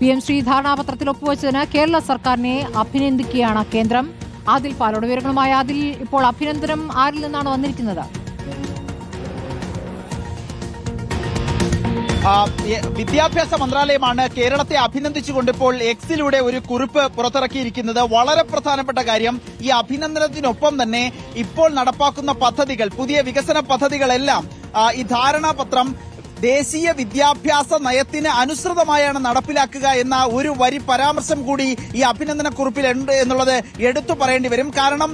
P M Shri ധാരണാപത്രത്തിൽ ഒപ്പുവെച്ചതിന് കേരള സർക്കാരിനെ അഭിനന്ദിക്കുകയാണ് കേന്ദ്രം. ആദിൽ പാലോട് വിവരങ്ങളുമായി ആദിൽ ഇപ്പോൾ അഭിനന്ദനം ആരിൽ നിന്നാണ് വന്നിരിക്കുന്നത്? വിദ്യാഭ്യാസ മന്ത്രാലയമാണ് കേരളത്തെ അഭിനന്ദിച്ചുകൊണ്ട് ഇപ്പോൾ എക്സിലൂടെ ഒരു കുറിപ്പ് പുറത്തിറക്കിയിരിക്കുന്നത്. വളരെ പ്രധാനപ്പെട്ട കാര്യം ഈ അഭിനന്ദനത്തിനൊപ്പം തന്നെ ഇപ്പോൾ നടപ്പാക്കുന്ന പദ്ധതികൾ പുതിയ വികസന പദ്ധതികളെല്ലാം ഈ ധാരണാപത്രം ദേശീയ വിദ്യാഭ്യാസ നയത്തിന് അനുസൃതമായാണ് നടപ്പിലാക്കുക എന്ന ഒരു വരി പരാമർശം കൂടി ഈ അഭിനന്ദന കുറിപ്പിലുണ്ട് എന്നുള്ളത് എടുത്തു പറയേണ്ടി വരും. കാരണം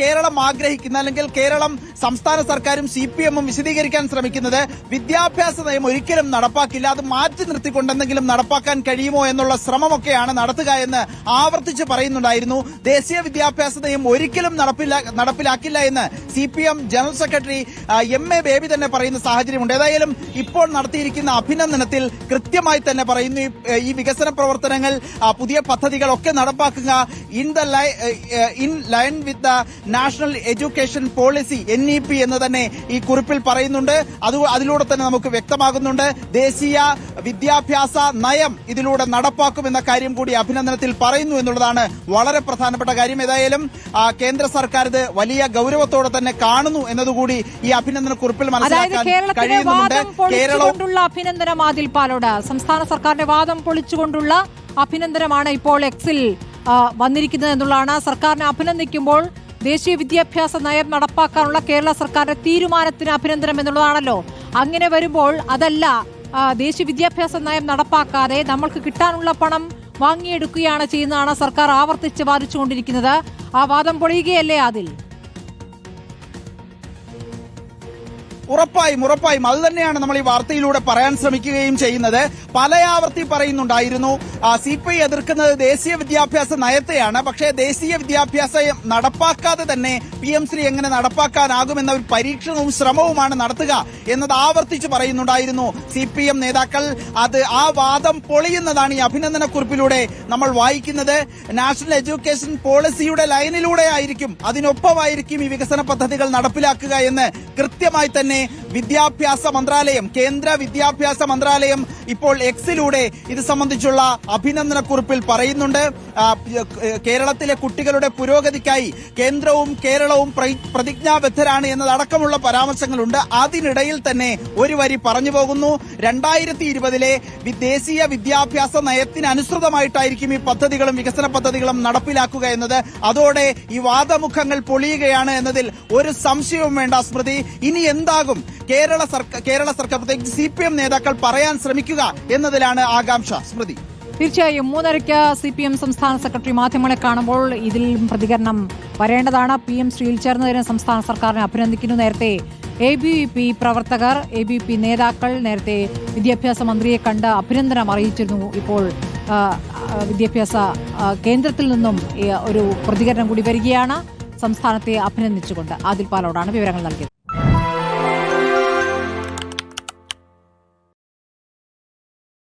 കേരളം ആഗ്രഹിക്കുന്ന അല്ലെങ്കിൽ കേരളം സംസ്ഥാന സർക്കാരും സി പി എമ്മും വിശദീകരിക്കാൻ ശ്രമിക്കുന്നത് വിദ്യാഭ്യാസ നയം ഒരിക്കലും നടപ്പാക്കില്ല അത് മാറ്റി നിർത്തിക്കൊണ്ടെന്തെങ്കിലും നടപ്പാക്കാൻ കഴിയുമോ എന്നുള്ള ശ്രമമൊക്കെയാണ് നടത്തുക എന്ന് ആവർത്തിച്ച് പറയുന്നുണ്ടായിരുന്നു. ദേശീയ വിദ്യാഭ്യാസ നയം ഒരിക്കലും നടപ്പിലാക്കില്ല എന്ന് C general secretary M A Baby തന്നെ പറയുന്ന സാഹചര്യമുണ്ട്. ഏതായാലും ഇപ്പോൾ നടത്തിയിരിക്കുന്ന അഭിനന്ദനത്തിൽ കൃത്യമായി തന്നെ പറയുന്നു. ഈ, വികസന പ്രവർത്തനങ്ങൾ പുതിയ പദ്ധതികളൊക്കെ നടപ്പാക്കുക. In the in line with the national education policy N E P എന്ന് തന്നെ ഈ കുറിപ്പിൽ പറയുന്നുണ്ട്. അത് അതിലൂടെ തന്നെ നമുക്ക് വ്യക്തമാകുന്നുണ്ട്. ദേശീയ വിദ്യാഭ്യാസ നയം ഇതിലൂടെ നടപ്പാക്കുമെന്ന കാര്യം കൂടി അഭിനന്ദനത്തിൽ പറയുന്നു എന്നുള്ളതാണ് വളരെ പ്രധാനപ്പെട്ട കാര്യം. ഏതായാലും കേന്ദ്ര സർക്കാർ ഇത് വലിയ ഗൗരവത്തോടെ തന്നെ കാണുന്നു എന്നതുകൂടി ഈ അഭിനന്ദന കുറിപ്പിൽ മനസ്സിലാക്കാൻ കഴിയുന്നുണ്ട് വാദം കേരളവും പൊളിച്ചുകൊണ്ടുള്ള അഭിനന്ദനം ആദിൽ പാലോട്. സംസ്ഥാന സർക്കാരിന്റെ വാദം പൊളിച്ചുകൊണ്ടുള്ള അഭിനന്ദനമാണ് ഇപ്പോൾ എക്സിൽ വന്നിരിക്കുന്നത് എന്നുള്ളതാണ്. സർക്കാരിനെ അഭിനന്ദിക്കുമ്പോൾ ദേശീയ വിദ്യാഭ്യാസ നയം നടപ്പാക്കാനുള്ള കേരള സർക്കാരിന്റെ തീരുമാനത്തിന് അഭിനന്ദനം എന്നുള്ളതാണല്ലോ. അങ്ങനെ വരുമ്പോൾ അതല്ല ദേശീയ വിദ്യാഭ്യാസ നയം നടപ്പാക്കാതെ നമ്മൾക്ക് കിട്ടാനുള്ള പണം വാങ്ങിയെടുക്കുകയാണ് ചെയ്യുന്നതാണ് സർക്കാർ ആവർത്തിച്ച് വാദിച്ചുകൊണ്ടിരിക്കുന്നത്. ആ വാദം പൊളിയുകയല്ലേ അതിൽ ഉറപ്പായും ഉറപ്പായും. അത് തന്നെയാണ് നമ്മൾ ഈ വാർത്തയിലൂടെ പറയാൻ ശ്രമിക്കുകയും ചെയ്യുന്നത്. പലയാവർത്തി പറയുന്നുണ്ടായിരുന്നു സി പി ഐ എതിർക്കുന്നത് ദേശീയ വിദ്യാഭ്യാസ നയത്തെയാണ്. പക്ഷേ ദേശീയ വിദ്യാഭ്യാസ നടപ്പാക്കാതെ തന്നെ പി എം ശ്രീ എങ്ങനെ നടപ്പാക്കാനാകുമെന്ന ഒരു പരീക്ഷണവും ശ്രമവുമാണ് നടത്തുക എന്നത് ആവർത്തിച്ച് പറയുന്നുണ്ടായിരുന്നു സി പി എം നേതാക്കൾ. അത് ആ വാദം പൊളിയുന്നതാണ് ഈ അഭിനന്ദന കുറിപ്പിലൂടെ നമ്മൾ വായിക്കുന്നത്. നാഷണൽ എഡ്യൂക്കേഷൻ പോളിസിയുടെ ലൈനിലൂടെ ആയിരിക്കും അതിനൊപ്പമായിരിക്കും ഈ വികസന പദ്ധതികൾ നടപ്പിലാക്കുക എന്ന് കൃത്യമായി തന്നെ tiene വിദ്യാഭ്യാസ മന്ത്രാലയം കേന്ദ്ര വിദ്യാഭ്യാസ മന്ത്രാലയം ഇപ്പോൾ എക്സിലൂടെ ഇത് സംബന്ധിച്ചുള്ള അഭിനന്ദന കുറിപ്പിൽ പറയുന്നുണ്ട് കേരളത്തിലെ കുട്ടികളുടെ പുരോഗതിക്കായി കേന്ദ്രവും കേരളവും പ്ര- പ്രതിജ്ഞാബദ്ധരാണ് എന്നതടക്കമുള്ള പരാമർശങ്ങളുണ്ട്. അതിനിടയിൽ തന്നെ ഒരു വരി പറഞ്ഞു പോകുന്നു. രണ്ടായിരത്തി ഇരുപതിലെ ദേശീയ വിദ്യാഭ്യാസ നയത്തിനനുസൃതമായിട്ടായിരിക്കും ഈ പദ്ധതികളും വികസന പദ്ധതികളും നടപ്പിലാക്കുക എന്നത്. അതോടെ ഈ വാദമുഖങ്ങൾ പൊളിയുകയാണ് എന്നതിൽ ഒരു സംശയവും വേണ്ട സ്മൃതി. ഇനി എന്താകും? കേരള സർക്കാർ കേരള സർക്കാർ പ്രത്യേകിച്ച് സി പി എം നേതാക്കൾ പറയാൻ ശ്രമിക്കുക എന്നതിലാണ് ആകാംക്ഷ. സ്മൃതി. തീർച്ചയായും. മൂന്നരയ്ക്ക് സി പി എം സംസ്ഥാന സെക്രട്ടറി മാധ്യമങ്ങളെ കാണുമ്പോൾ ഇതിൽ പ്രതികരണം വരേണ്ടതാണ്. പി എം ശ്രീയിൽ ചേർന്നതിന് സംസ്ഥാന സർക്കാരിനെ അഭിനന്ദിക്കുന്നു. നേരത്തെ എ ബി പി പ്രവർത്തകർ എ ബി പി നേതാക്കൾ നേരത്തെ വിദ്യാഭ്യാസ മന്ത്രിയെ കണ്ട് അഭിനന്ദനം അറിയിച്ചിരുന്നു. ഇപ്പോൾ വിദ്യാഭ്യാസ കേന്ദ്രത്തിൽ നിന്നും ഒരു പ്രതികരണം കൂടി വരികയാണ്. സംസ്ഥാനത്തെ അഭിനന്ദിച്ചുകൊണ്ട് ആദിൽ പാലോടാണ് വിവരങ്ങൾ നൽകിയത്.